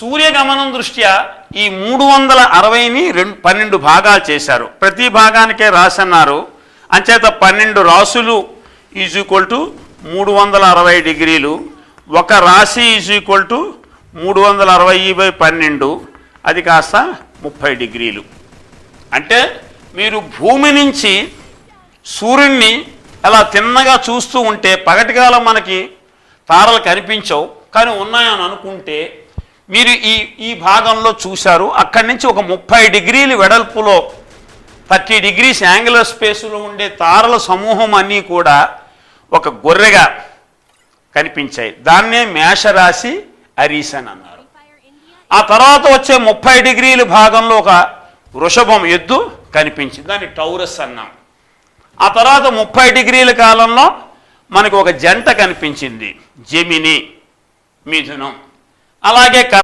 సూర్యగమనం దృష్ట్యా ఈ మూడు వందల అరవైని రెండు పన్నెండు భాగాలు చేశారు. ప్రతి భాగానికే రాసన్నారు. అంచేత పన్నెండు రాసులు ఈజ్ ఈక్వల్ టు మూడు వందల అరవై డిగ్రీలు. ఒక రాశి ఈజ్ ఈక్వల్ టు మూడు వందల అరవై బై పన్నెండు. అది కాస్త ముప్పై డిగ్రీలు. అంటే మీరు భూమి నుంచి సూర్యుడిని అలా తిన్నగా చూస్తూ ఉంటే పగటికాలం మనకి తారలు కనిపించవు. కానీ ఉన్నాయని అనుకుంటే మీరు ఈ ఈ భాగంలో చూశారు అక్కడి నుంచి ఒక ముప్పై డిగ్రీలు వెడల్పులో థర్టీ డిగ్రీస్ యాంగులర్ స్పేస్లో ఉండే తారల సమూహం అన్నీ కూడా ఒక గొర్రెగా కనిపించాయి. దాన్నే మేషరాశి అరీసన్ అన్నారు. ఆ తర్వాత వచ్చే ముప్పై డిగ్రీల భాగంలో ఒక వృషభం ఎద్దు కనిపించింది. దాన్ని టౌరస్ అన్నాం. ఆ తర్వాత ముప్పై డిగ్రీల కాలంలో మనకు ఒక జంట కనిపించింది. జెమిని మిథునం. అలాగే